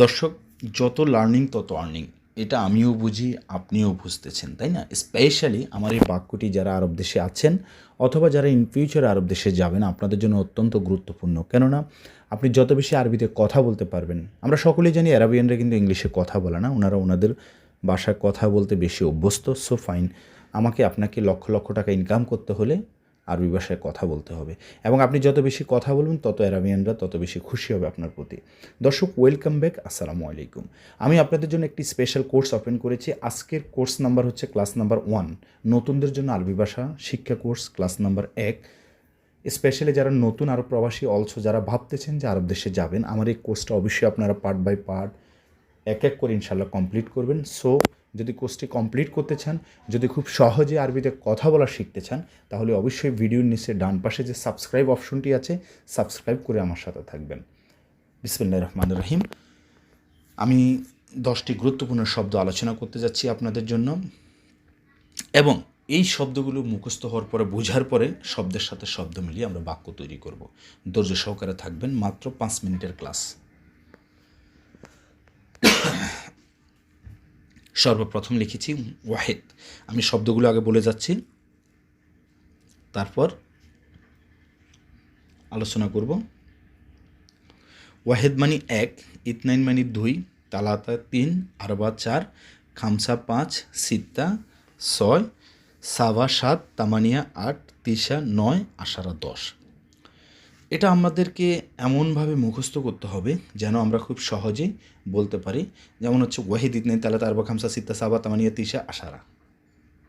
দর্শক, যত লার্নিং তত আর্নিং এটা আমিও বুঝি, আপনিও বুঝতেছেন, তাই না? স্পেশালি আমার এই বাক্যটি যারা আরব দেশে আছেন অথবা যারা ইন ফিউচার আরব দেশে যাবেন, আপনাদের জন্য অত্যন্ত গুরুত্বপূর্ণ। কেননা, আপনি যত বেশি আরবিতে কথা বলতে পারবেন, আমরা সকলেই জানি অ্যারাবিয়ানরা কিন্তু ইংলিশে কথা বলে না, ওনারা ওনাদের ভাষায় কথা বলতে বেশি অভ্যস্ত সো ফাইন আমাকে আপনাকে লক্ষ লক্ষ টাকা ইনকাম করতে হলে আরবি ভাষায় কথা বলতে হবে। এবং আপনি যত বেশি কথা বলবেন, তত অ্যারাবিয়ানরা তত বেশি খুশি হবে আপনার প্রতি। দর্শক ওয়েলকাম ব্যাক আসসালামু আলাইকুম। আমি আপনাদের জন্য একটি স্পেশাল কোর্স ওপেন করেছি। আজকের কোর্স নাম্বার হচ্ছে ক্লাস নাম্বার ওয়ান নতুনদের জন্য আরবি ভাষা শিক্ষা কোর্স ক্লাস নাম্বার এক। স্পেশালি যারা নতুন আরব প্রবাসী অলসো যারা ভাবতেছেন যে আরব দেশে যাবেন, আমার এই কোর্সটা অবশ্যই আপনারা পার্ট বাই পার্ট এক এক করে ইনশাল্লাহ কমপ্লিট করবেন। সো যদি কোর্সটি কমপ্লিট করতে চান, যদি খুব সহজে আরবিতে কথা বলা শিখতে চান, তাহলে অবশ্যই ভিডিওর নিচে ডান পাশে যে সাবস্ক্রাইব অপশনটি আছে সাবস্ক্রাইব করে আমার সাথে থাকবেন। বিসমুল্লাহ রহমান রহিম। আমি দশটি গুরুত্বপূর্ণ শব্দ আলোচনা করতে যাচ্ছি আপনাদের জন্য। এবং এই শব্দগুলো মুখস্থ হওয়ার পরে, বোঝার পরে শব্দের সাথে শব্দ মিলিয়ে আমরা বাক্য তৈরি করব। ধৈর্য সহকারে থাকবেন, মাত্র পাঁচ মিনিটের ক্লাস সর্বপ্রথম লিখেছি ওয়াহেদ। আমি শব্দগুলো আগে বলে যাচ্ছি। তারপর আলোচনা করব। ওয়াহেদ মানি এক, ইতনাইন মানি দুই, তালাতা তিন, আরবা চার, খামসা পাঁচ সিত্তা ছয়, সাবা সাত, তামানিয়া আট তিসা নয় আষাঢ়া দশ। এটা আমাদেরকে এমনভাবে মুখস্থ করতে হবে যেন আমরা খুব সহজে বলতে পারি। যেমন হচ্ছে, ওয়াহিদ ইতনে তালা তারবা খামসা সিত্তা সাবা তামানিয়া তিসা আশারা।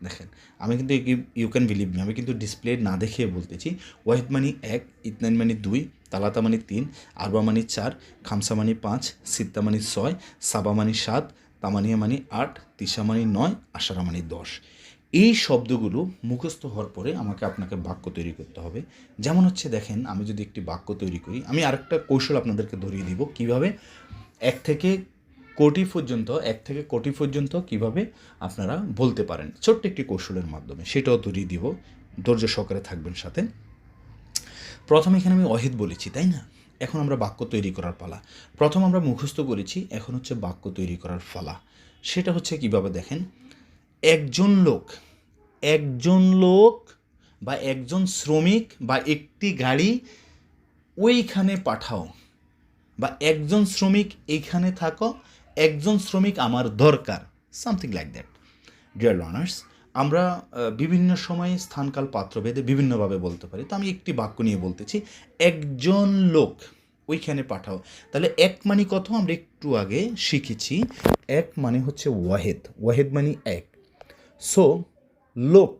দেখেন, আমি কিন্তু ইউ ক্যান বিলিভ মি আমি কিন্তু ডিসপ্লে না দেখে বলতেছি। ওয়াহিদ মানি এক ইতনাইন মানি দুই, তালাতা মানি তিন, আরবা মানি চার, খামসা মানি পাঁচ, সিত্তা মানি ছয়, সাবা মানি সাত, তামানিয়া মানি আট তিসা মানি নয়, আশারা মানি দশ। এই শব্দগুলো মুখস্থ হওয়ার পরে আমাকে আপনাকে বাক্য তৈরি করতে হবে। যেমন হচ্ছে দেখেন, আমি যদি একটি বাক্য তৈরি করি, আমি আরেকটা কৌশল আপনাদেরকে ধরিয়ে দিব কীভাবে এক থেকে কোটি পর্যন্ত, এক থেকে কোটি পর্যন্ত কীভাবে আপনারা বলতে পারেন। ছোট্ট একটি কৌশলের মাধ্যমে সেটাও ধরিয়ে দিব। ধৈর্য সহকারে থাকবেন সাথে। প্রথম এখানে আমি অহিত বলেছি, তাই না? এখন আমরা বাক্য তৈরি করার পালা। প্রথম আমরা মুখস্থ করেছি, এখন হচ্ছে বাক্য তৈরি করার পালা সেটা হচ্ছে কীভাবে দেখেন একজন লোক একজন লোক বা একজন শ্রমিক বা একটি গাড়ি ওইখানে পাঠাও বা একজন শ্রমিক এইখানে থাকো, একজন শ্রমিক আমার দরকার something like that dear learners আমরা বিভিন্ন সময়ে স্থানকাল পাত্রভেদে বিভিন্নভাবে বলতে পারি। তো আমি একটি বাক্য নিয়ে বলতেছি, একজন লোক ওইখানে পাঠাও। তাহলে এক মানে কত? আমরা একটু আগে শিখেছি, এক মানে হচ্ছে ওয়াহেদ। ওয়াহেদ মানে এক। সো লোক,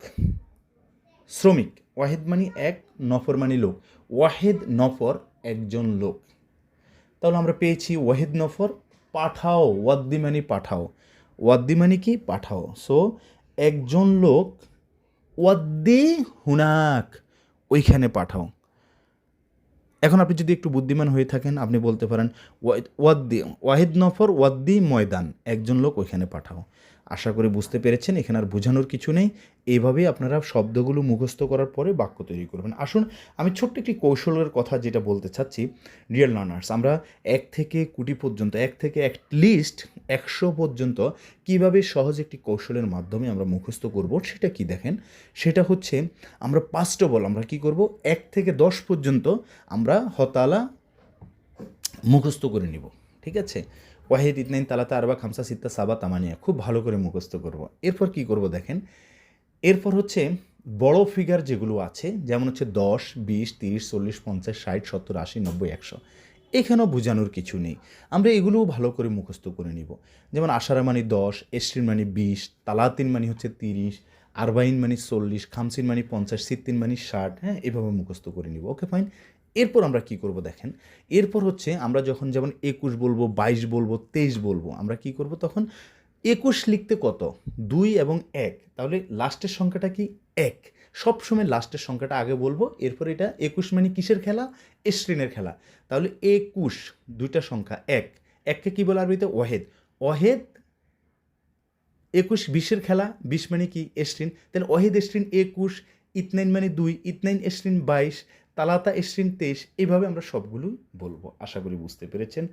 শ্রমিক। ওয়াহেদ মানে এক, নফর মানে লোক। ওয়াহেদ, নফর একজন লোক। তাহলে আমরা পেয়েছি ওয়াহিদ, নফর, পাঠাও। ওয়াদ্দি মানে পাঠাও। ওয়াদ্দি মানে কি? পাঠাও। সো একজন লোক, ওয়াদ্দি হুনাক, ওইখানে পাঠাও। এখন আপনি যদি একটু বুদ্ধিমান হয়ে থাকেন, আপনি বলতে পারেন, ওয়াদ- ওয়াদ্দি, ওয়াহিদ, নফর, ওয়াদ্দি ময়দান, একজন লোক ওইখানে পাঠাও। আশা করি বুঝতে পেরেছেন, এখানে আর বোঝানোর কিছু নেই। এইভাবেই আপনারা শব্দগুলো মুখস্থ করার পরে বাক্য তৈরি করবেন। আসুন, আমি ছোট্ট একটি কৌশলের কথা যেটা বলতে চাচ্ছি রিয়েল লার্নার্স আমরা এক থেকে কুটি পর্যন্ত, এক থেকে লিস্ট একশো পর্যন্ত কীভাবে সহজ একটি কৌশলের মাধ্যমে আমরা মুখস্থ করব, সেটা কি দেখেন? সেটা হচ্ছে, আমরা পাঁচটা বল, আমরা কি করব? এক থেকে দশ পর্যন্ত আমরা হতালা মুখস্থ করে নিব, ঠিক আছে? ওয়াহিদ ইতনাইন তালাতা আরবা খামসা সিত্তা সাবা তামানিয়া। খুব ভালো করে মুখস্থ করব। এরপর কি করব দেখেন? এরপর হচ্ছে বড় ফিগার যেগুলো আছে, যেমন হচ্ছে দশ, বিশ, তিরিশ, চল্লিশ, পঞ্চাশ, ষাট, সত্তর, আশি, নব্বই, একশো। এখানেও বোঝানোর কিছু নেই। আমরা এগুলোও ভালো করে মুখস্থ করে নিব। যেমন আষাঢ়া মানে দশ এসটিন মানে বিশ, তালাতিন মানি হচ্ছে তিরিশ আরবাইন মানে চল্লিশ, খামসিন মানে পঞ্চাশ সিত্তিন মানে ষাট হ্যাঁ এভাবে মুখস্থ করে নিব। ওকে ফাইন এরপর আমরা কি করব দেখেন? এরপর হচ্ছে আমরা যখন যেমন একুশ বলব, বাইশ বলব, তেইশ বলব, আমরা কি করব তখন? একুশ লিখতে কত? দুই এবং এক। তাহলে লাস্টের সংখ্যাটা কি? এক। সবসময় লাস্টের সংখ্যাটা আগে বলব, এরপর এটা একুশ মানে কিসের খেলা? এস্ট্রিনের খেলা। তাহলে একুশ, দুইটা সংখ্যা, এক। এককে কী বলে আরবিতে? ওয়াহেদ। ওয়াহেদ একুশ, বিশের খেলা, বিশ মানে কি? এসরিন। তাহলে ওয়াহিদ এসরিন একুশ, ইতনাইন মানে দুই, ইতনাইন এসরিন বাইশ, তালাতা এসরিন তেইশ এইভাবে আমরা সবগুলোই বলব। আশা করি বুঝতে পেরেছেন।